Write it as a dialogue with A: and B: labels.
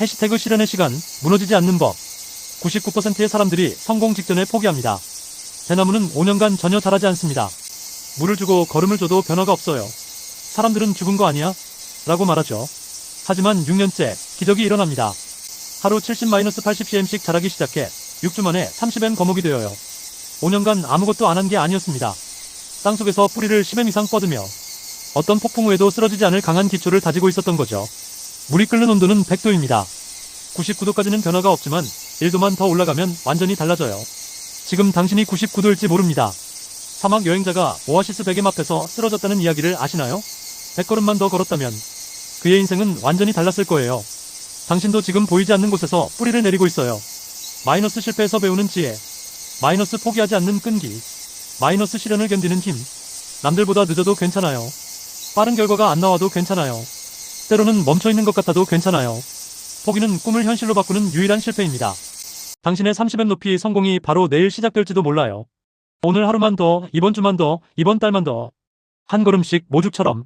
A: 해시태그 실현의 시간, 무너지지 않는 법. 99%의 사람들이 성공 직전에 포기합니다. 대나무는 5년간 전혀 자라지 않습니다. 물을 주고 걸음을 줘도 변화가 없어요. 사람들은 죽은 거 아니야? 라고 말하죠. 하지만 6년째 기적이 일어납니다. 하루 70-80cm씩 자라기 시작해 6주 만에 30엔 거목이 되어요. 5년간 아무것도 안 한 게 아니었습니다. 땅속에서 뿌리를 10엠 이상 뻗으며 어떤 폭풍 후에도 쓰러지지 않을 강한 기초를 다지고 있었던 거죠. 물이 끓는 온도는 100도입니다. 99도까지는 변화가 없지만 1도만 더 올라가면 완전히 달라져요. 지금 당신이 99도일지 모릅니다. 사막 여행자가 오아시스 베개 앞에서 쓰러졌다는 이야기를 아시나요? 100걸음만 더 걸었다면 그의 인생은 완전히 달랐을 거예요. 당신도 지금 보이지 않는 곳에서 뿌리를 내리고 있어요. 마이너스 실패에서 배우는 지혜, 마이너스 포기하지 않는 끈기, 마이너스 시련을 견디는 힘. 남들보다 늦어도 괜찮아요. 빠른 결과가 안 나와도 괜찮아요. 때로는 멈춰있는 것 같아도 괜찮아요. 포기는 꿈을 현실로 바꾸는 유일한 실패입니다. 당신의 30엔 높이 성공이 바로 내일 시작될지도 몰라요. 오늘 하루만 더, 이번 주만 더, 이번 달만 더. 한 걸음씩 모죽처럼